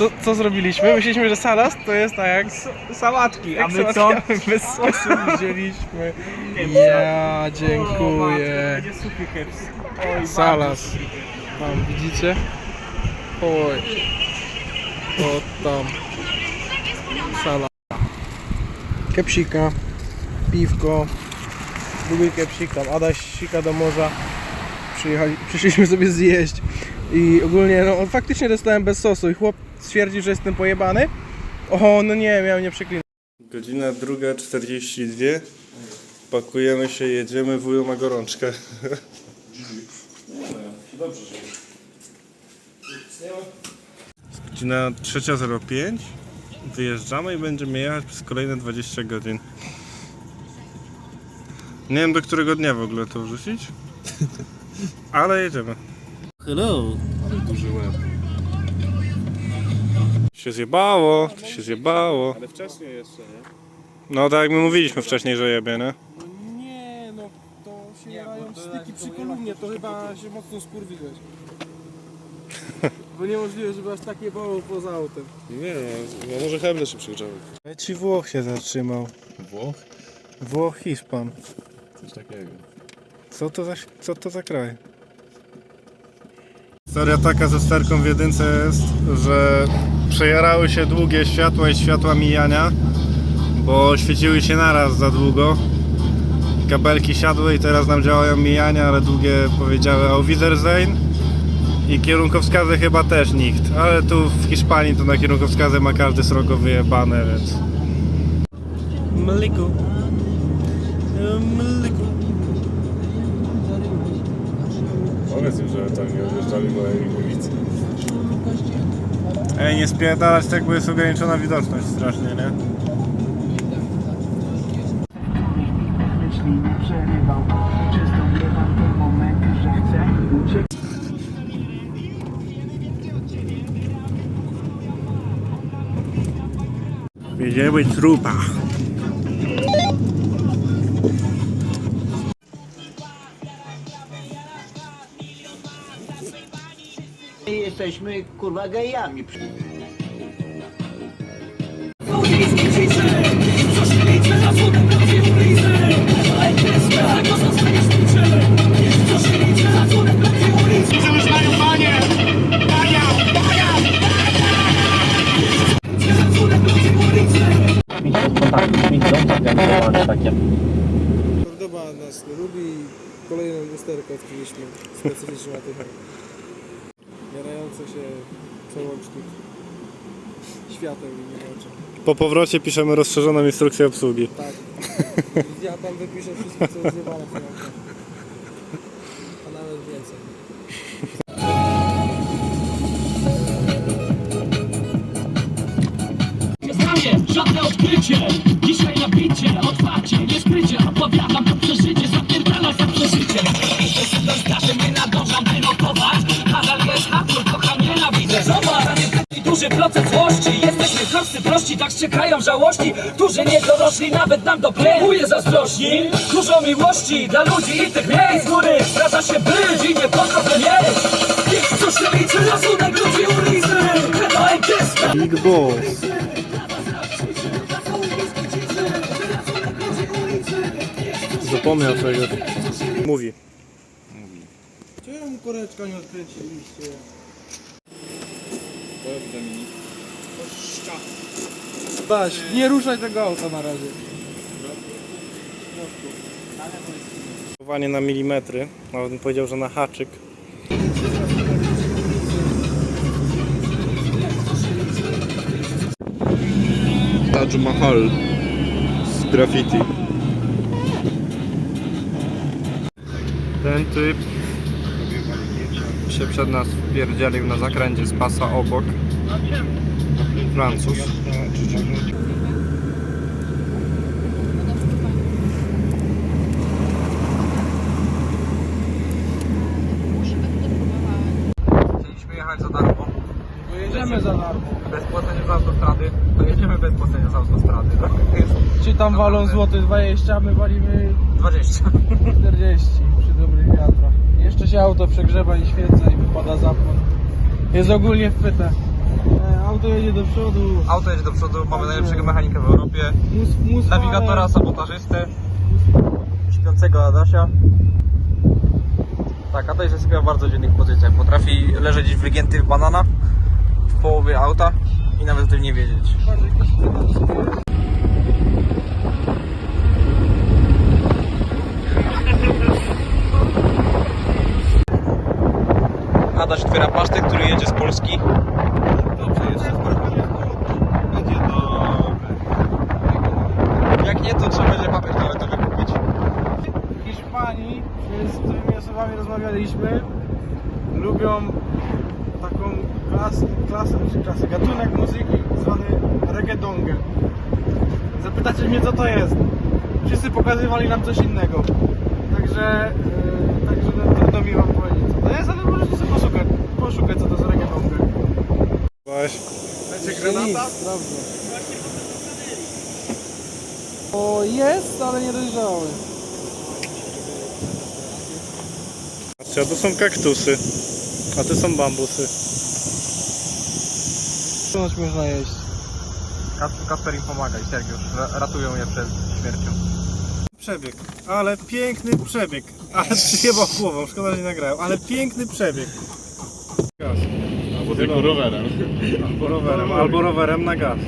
Co, co zrobiliśmy? Myśleliśmy, że salas to jest tak jak... Sałatki, a my co? My sosu wzięliśmy. Ja dziękuję. matko, będzie suchy keps. Oj, Salas. Tam widzicie? Oj. O tam. Sala. Kepsika. Piwko. Drugi kepsik tam. Adaś sika do morza. Przyjechali, przyszliśmy sobie zjeść. I ogólnie, no faktycznie dostałem bez sosu i chłop stwierdził, że jestem pojebany. O, no nie, miałem nie przeklinać. Godzina druga 42. Pakujemy się, jedziemy, wujo ma gorączkę. Godzina 3.05. Wyjeżdżamy i będziemy jechać przez kolejne 20 godzin. Nie wiem do którego dnia w ogóle to wrzucić. Ale jedziemy. Hello. Się zjebało, to się zjebało. Ale wcześniej jeszcze, nie? No tak jak my mówiliśmy wcześniej, że jebie, nie? Nie, no to się jarają styki przy kolumnie, to chyba się mocno skurwiłeś. Bo niemożliwe, żeby aż takie bolo poza autem. Nie no, może heble się przygrzały. Ci Włoch się zatrzymał. Włoch? Włoch Hiszpan. Coś takiego. Co to za, co to za kraj? Historia taka ze sterką w jedynce jest, że przejarały się długie światła i światła mijania, bo świeciły się naraz za długo. Kabelki siadły i teraz nam działają mijania, ale długie powiedziały Auf Wiedersehen. I kierunkowskazy chyba też nikt, ale tu w Hiszpanii to na kierunkowskazy ma każdy srogo wyjebane, więc... Mliku. Mliku. Powiedz im, że tam nie odjeżdżali mojej ulicy. Ej, nie spierdalać tak, bo jest ograniczona widoczność strasznie, nie? myśli nie Jesteśmy kurwa gejami. Kordoba nas nie lubi i kolejną lusterkę odkryliśmy specyficzną na tym. Jarające się przełącznik świateł i nie oczy. Po powrocie piszemy rozszerzoną instrukcję obsługi. Tak. Ja tam wypiszę wszystko co jest zjebane w tym aucie. A nawet więcej. Zdanie, żadne odkrycie duży procent złości Jesteśmy chłopcy prości, tak ściekają żałości Którzy nie dorośli, nawet nam do plenuje zazdrośni Dużo miłości dla ludzi i tych miejsc Z góry zdarza się być i nie po to mieć Niech co się liczy, razunek ludzi ulicy Chyba i gesta Big Boss. Zapomniał czegoś. Mówi. Czemu koreczka nie odkręciliście? Baś, nie ruszaj tego auta na razie. Chowanie na milimetry. Nawet bym powiedział, że na haczyk. Taj Mahal z graffiti. Ten typ się przed nas wpierdzielił na zakręcie z pasa obok. Francuz. Chcieliśmy jechać za darmo. Bo jedziemy za darmo. Bez płacenia za autostrady, to jedziemy bez płacenia za autostrady. Tak? Ci tam walą złoty 20, a my walimy 20. 40 przy dobrych wiatrach. Jeszcze się auto przegrzewa i świeca i wypada zapłon. Jest ogólnie wpyte. E, auto jedzie do przodu. Auto jedzie do przodu, mamy najlepszego mechanika w Europie. Mus, mus Nawigatora, sabotażystę. Śpiącego Adasia. Tak, Adaś zasypia w bardzo dziwnych pozycjach. Potrafi leżeć wygięty w banana w połowie auta i nawet o tym nie wiedzieć. Adaś otwiera pasztet, który jedzie z Polski. Dobrze, jeszcze Będzie Jak nie, to trzeba będzie papież toaletowy kupić. W Hiszpanii, z którymi osobami rozmawialiśmy, lubią taką klas, klasę, czy klasę, gatunek muzyki zwany reggaetonge. Zapytacie mnie co to jest. Wszyscy pokazywali nam coś innego. Także, yy, także no, trudno mi wam powiedzieć co to jest, ale możecie sobie poszukać, poszukać co to jest reggaetonge. Weź. Będzie granata? Sprawdzę. O, jest, ale nie dojrzały. Patrzcie, a to są kaktusy. A to są bambusy. Ponoć można jeść. Kas- Kasper im pomaga i Sergiusz ra- ratują je przed śmiercią. Przebieg. Ale piękny przebieg. Ale przyjebał głową, szkoda, że nie nagrałem. Ale piękny przebieg. Gaz. Albo tylko rowerem. Albo rowerem, albo rowerem na gaz.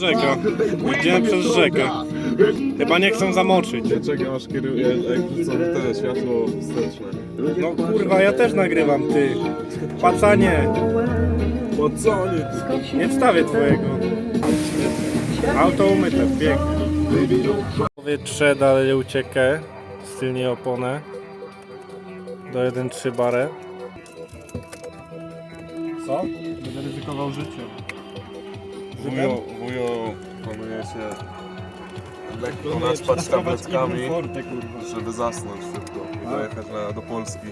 Rzeka. Idziemy przez rzekę. Chyba nie chcą zamoczyć. Ja czekam aż kieruję, jak wrzucą te światło wsteczne. No kurwa, ja też nagrywam, ty. Pacanie. Po co nie? Nie wstawię twojego. Auto umyte, pięknie. Powietrze dalej uciekę. Stylnie oponę. Do 1.3 barę. Co? Będę ryzykował życie. Wujo, wujo, planuje się lekko naspać tabletkami, żeby zasnąć szybko i dojechać na, do Polski.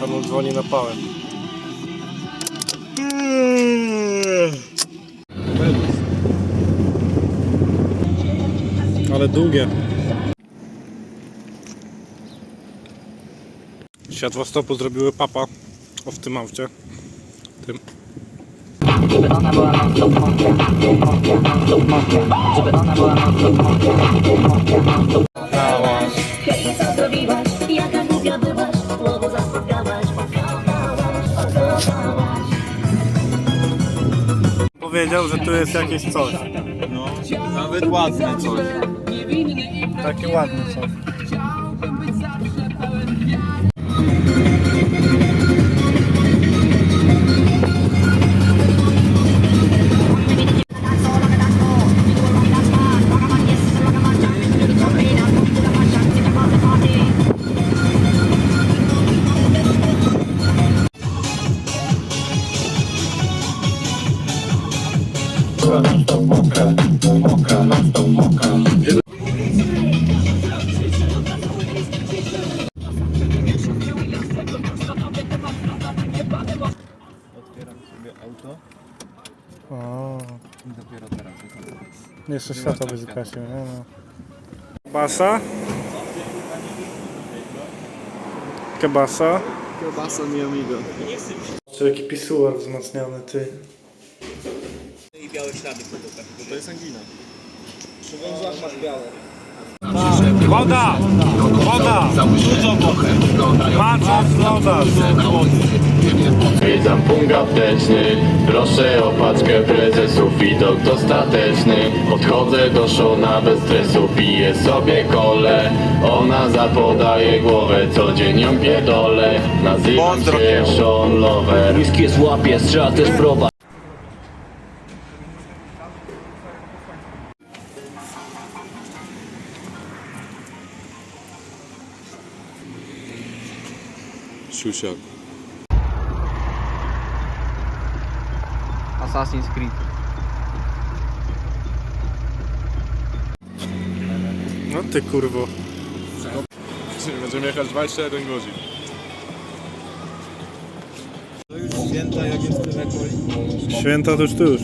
Panu dzwoni na pałę. Ale długie. Światła stopu zrobiły papa o w tym aucie. Tym. Żeby ona była non stop mokra, mokra, non stop mokra Żeby ona była non stop mokra, mokra, non stop Hej, co zrobiłaś? Jaka głupia byłaś? Słowo zaspotkałaś, okochałaś, okochałaś Powiedział, że tu jest jakieś coś. Nawet ładne coś. Takie ładne coś. O. Jeszcze światło by zgasił, nie no. Kebasa. Kebasa. Kiełbasa mi amigo. Czy jaki pisuar wzmacniany, ty. To jest angina. Woda! Woda! Dużo wody! Macza woda! Witam punkt apteczny, proszę o paczkę prezesów, widok dostateczny Odchodzę do szona bez stresu, piję sobie kole Ona zapodaje głowę, co dzień ją pierdolę Nazywam się Sean Lover Whisky jest łapie, strzela też prowa. Siusiak. Assassin's Creed. No ty kurwo. Będziemy jechać 21 godzin. Święta to już tu już.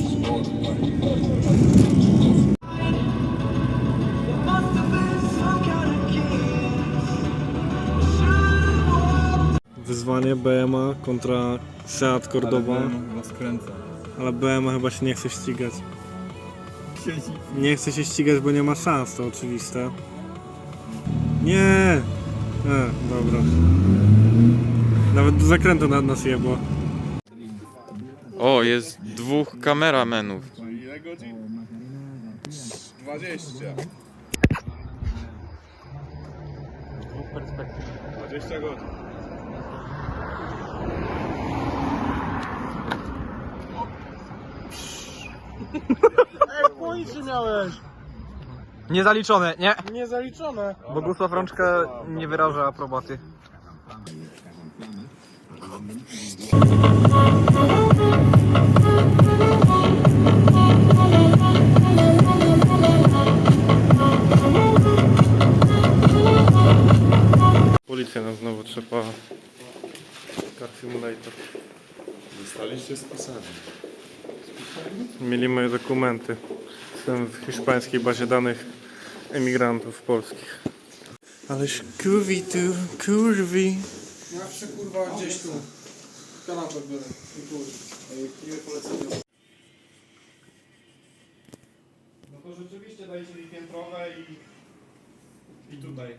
Wyzwanie BMA kontra Seat Cordoba. No skręca. Ale BMW chyba się nie chce ścigać. Nie chce się ścigać, bo nie ma szans, to oczywiste. Nie! E, dobra. Nawet do zakrętu na nas jebło. O, jest dwóch kameramenów. Ile godzin? 20. 20 godzin. Niezaliczone, nie? Niezaliczone. Bogusław Rączka nie wyraża aprobaty. Policja nas znowu trzeba. Car Simulator. Zostaliście spisani. Mieli dokumenty. Jestem w hiszpańskiej bazie danych emigrantów polskich. Aleś kurwi tu, kurwi. Zawsze kurwa gdzieś tu. Kanapę biorę. I. Miłe polecenie. No to rzeczywiście dajcie mi piętrowe i, i tutaj.